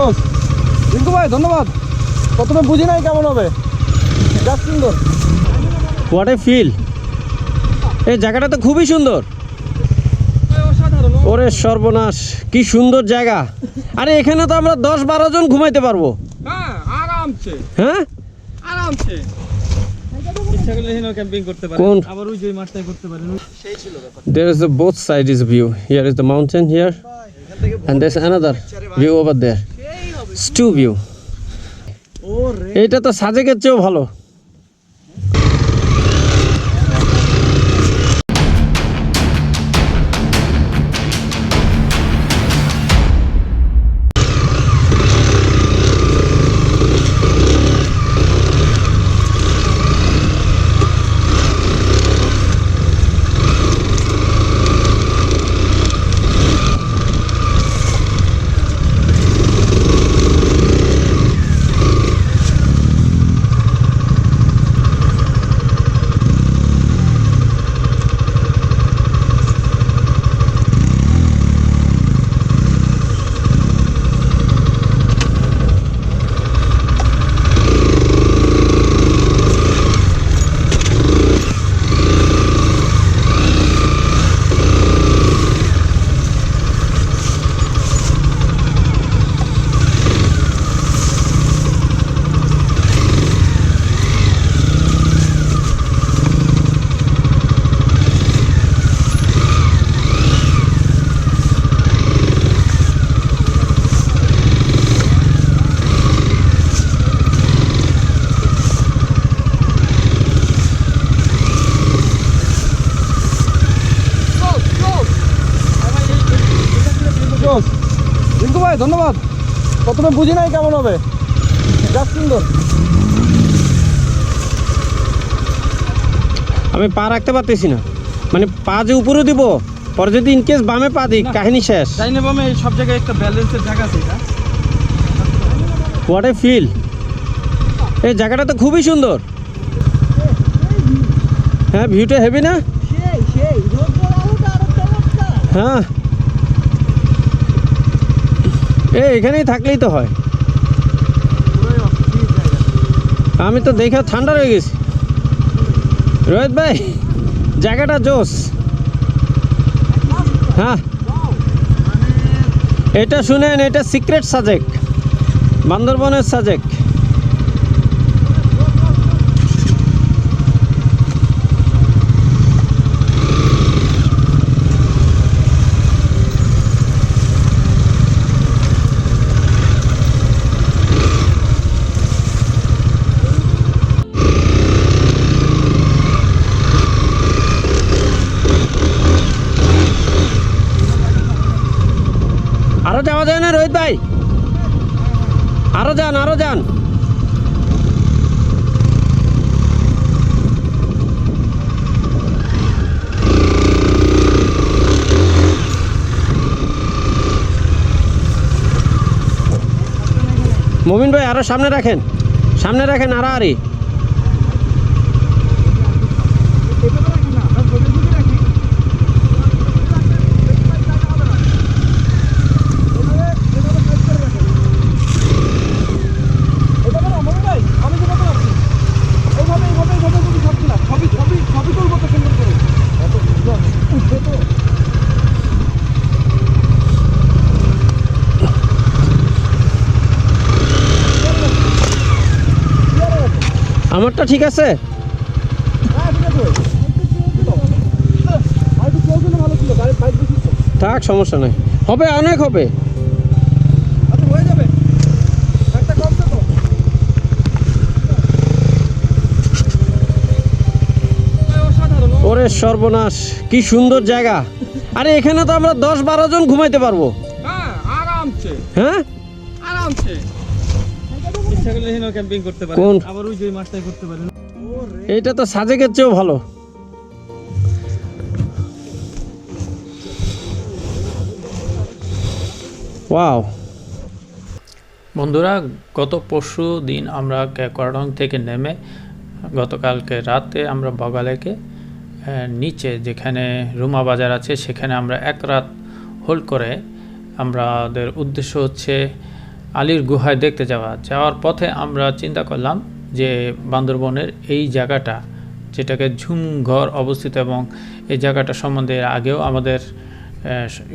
জোস রিঙ্কু ভাই ধন্যবাদ। প্রথমে বুঝি নাই কেমন হবে। যা সুন্দর। হোয়াট এ ফিল এই জায়গাটা তো খুবই সুন্দর। ওরে সর্বনাশ কি সুন্দর জায়গা। আরে এখানে তো আমরা দশ বারো জন ঘুমাইতে পারব। হ্যাঁ আরামসে। হ্যাঁ? আরামসে। ইচ্ছা করলে এখানেও ক্যাম্পিং করতে পারেন। আবার ওই যে মাঠটাই করতে পারেন। সেই ছিল ব্যাপার There is a both side is view. Here is the mountain here, and there's another view over there. It's view. এইটা তো সাজেকের চেয়েও ভালো রিঙ্কু ভাই ধন্যবাদ। প্রথমে বুঝি নাই কেমন হবে। যা সুন্দর। আমি পা রাখতে পারতেছি না। মানে পা যে উপরে দিব পরে যদি ইনকেস বামে পা দিই কাহিনী শেষ। জানি না বামে সব জায়গায় একটা ব্যালেন্সের জায়গা আছে এটা। হোয়াট এ ফিল এই জায়গাটা তো খুবই সুন্দর। হ্যাঁ ভিউটা হেভি না? হ্যাঁ। এ, এখানেই থাকলেই তো হয়। আমি তো দেখে ঠান্ডা রয়ে গেছি। রোহিত ভাই, জায়গাটা জোস। হ্যাঁ। এটা শুনেন, এটা সিক্রেট সাজেক, বান্দরবনের সাজেক আরও রোহিত ভাই। আরও যান আরও যান। মমিন ভাই আরও সামনে রাখেন। সামনে রাখেন আড়াআড়ি এভাবে রাখি না আমরা ধরে ধরে রাখি এভাবে এভাবে সাইড করে রাখেন এভাবে না মনে ভাই আমি যেভাবে রাখছি এইভাবে এইভাবে এইভাবে কিন্তু থাকছি না ছবি ছবি ছবি তুলবো তো সুন্দর করে এত সুন্দর উঠবে তো আমারটা ঠিক আছে হ্যাঁ ঠিক আছে আর একটু কেউ জন্য ভালো ছিল গাড়ির বাইক ঠিক আছে? থাক সমস্যা নাই। হবে অনেক হবে। ওরে সর্বনাশ কি সুন্দর জায়গা। আরে এখানে তো আমরা দশ বারো জন ঘুমাইতে পারব। হ্যাঁ আরামসে। হ্যাঁ? আরামসে। ইচ্ছা করলে এখানেও ক্যাম্পিং করতে পারেন কোন? আবার ওই যে ওই করতে পারেন এইটা তো সাজেকের চেয়েও ভালো। ওয়াও। বন্ধুরা গত পরশু দিন আমরা ক্যাকরাডং থেকে নেমে গতকালকে রাতে আমরা বগালেকে আহ, নিচে যেখানে রুমা বাজার আছে সেখানে আমরা এক রাত হোল্ড করে আমাদের উদ্দেশ্য হচ্ছে আলীর গুহায় দেখতে যাওয়া। যাওয়ার পথে আমরা চিন্তা করলাম যে বান্দরবনের এই জায়গাটা, যেটাকে ঝুমঘর অবস্থিত এবং এই জায়গাটা সম্বন্ধে আগেও আমাদের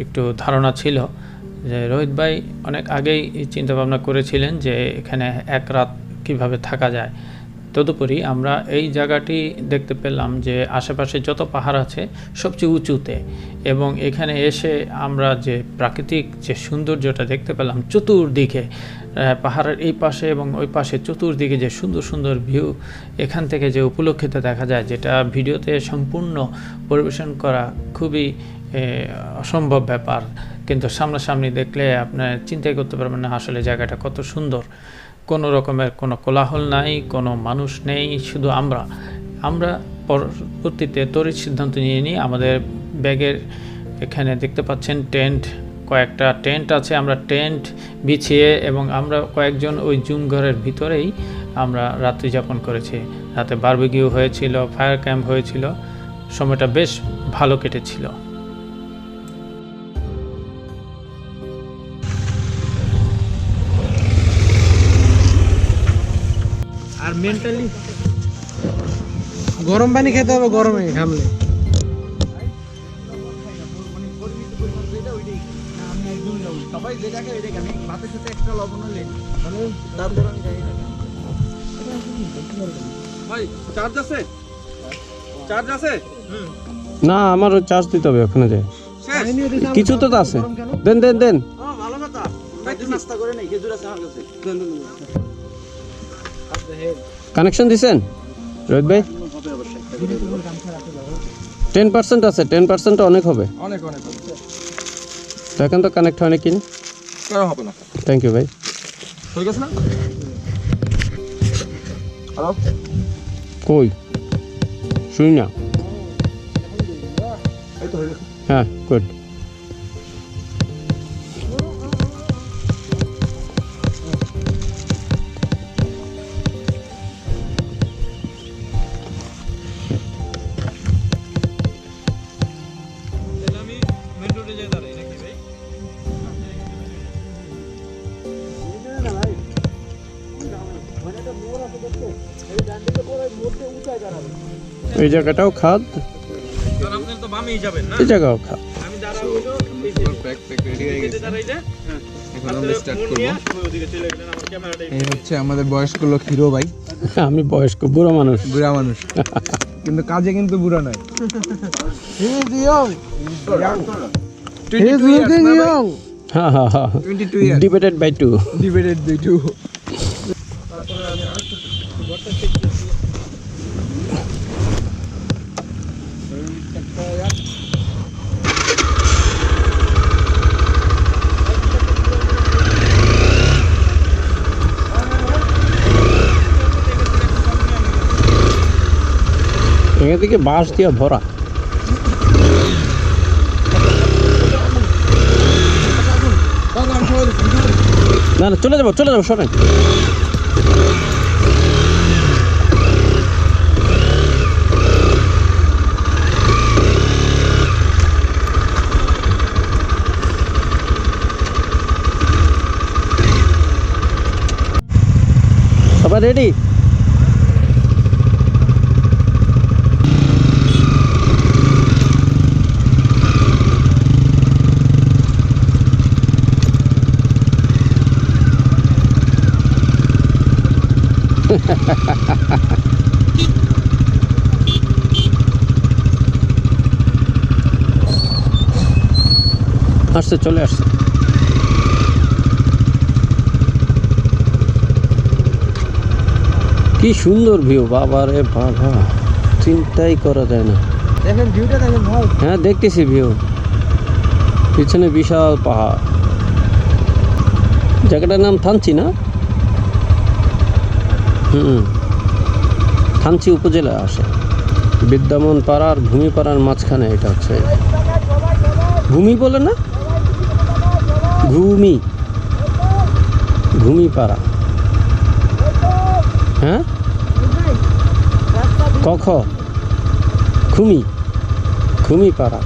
একটু ধারণা ছিল যে রোহিত ভাই অনেক আগেই চিন্তা ভাবনা করেছিলেন যে এখানে এক রাত কীভাবে থাকা যায়। তদুপরি আমরা এই জায়গাটি দেখতে পেলাম যে আশেপাশে যত পাহাড় আছে সবচেয়ে উঁচুতে এবং এখানে এসে আমরা যে প্রাকৃতিক যে সৌন্দর্যটা দেখতে পেলাম চতুর্দিকে পাহাড়ের এই পাশে এবং ওই পাশে চতুর্দিকে যে সুন্দর সুন্দর ভিউ, এখান থেকে যে উপলক্ষিত দেখা যায় যেটা ভিডিওতে সম্পূর্ণ পরিবেশন করা খুবই অসম্ভব ব্যাপার। কিন্তু সামনাসামনি দেখলে আপনার চিন্তাই করতে পারবেন না আসলে জায়গাটা কত সুন্দর। কোনো রকমের কোনো কোলাহল নাই, কোনো মানুষ নেই, শুধু আমরা। আমরা পরবর্তীতে তড়িৎ সিদ্ধান্ত নিয়ে নিই। আমাদের ব্যাগের এখানে দেখতে পাচ্ছেন টেন্ট, কয়েকটা টেন্ট আছে। আমরা টেন্ট বিছিয়ে এবং আমরা কয়েকজন ওই জুম ঘরের ভিতরেই আমরা রাত্রি যাপন করেছি। রাতে বারবিকিউ হয়েছিল, ফায়ার ক্যাম্প হয়েছিল। সময়টা বেশ ভালো কেটেছিল। মেন্টালি গরম পানি খেতে হবে গরমে ঘামলে। সবাই যেটাকে ওইটাকে আমি ভাতের সাথে একটা লবণ হলে তারপর আমি খাই ভাই চার্জ আছে? চার্জ আছে? না আমার চার্জ দিতে হবে ওখানে যে। কিছু তো আছে। দেন দেন দেন। ভালো কথা। নাস্তা করে নেই খেজুর আছে আমার কাছে। দেন, দেন, দেন। কানেকশন দিছেন? রোহিত ভাই? টেন পার্সেন্ট আছে টেন পার্সেন্ট অনেক হবে। অনেক অনেক তো এখন তো কানেক্ট হয় নাকি কেন হবে না? থ্যাংক ইউ ভাই। ঠিক আছে না? হ্যালো কই? শুনি না। হ্যাঁ গুড করব জায়গাটাও চলে গেলেন আমার ক্যামেরাটা এই হচ্ছে আমাদের বয়স্ক লোক হিরো ভাই। আমি বয়স্ক বুড়ো মানুষ। বুড়া মানুষ। কিন্তু কাজে কিন্তু বুড়া নয়। হ্যাঁ হ্যাঁ হ্যাঁ ডিবেটেড বাই টু ডিবেটেড দুই টু এখান থেকে বাঁশ দিয়ে ভরা। না না চলে যাব চলে যাব সরেন রেডি? আসছে চলে আসছে। কি সুন্দর ভিউ বাবা রে বাবা। চিন্তাই করা যায় না। দেখেন ভিউটা দেখেন ভাই। হ্যাঁ দেখতেছি ভিউ পিছনে বিশাল পাহাড়। জায়গাটার নাম থানচি না? হুম। থানচি উপজেলা আসে। বিদ্যমান পাড়ার ভূমি পাড়ার মাঝখানে এটা হচ্ছে। ভূমি বলে না? 더 커. 금이. 금이 바람.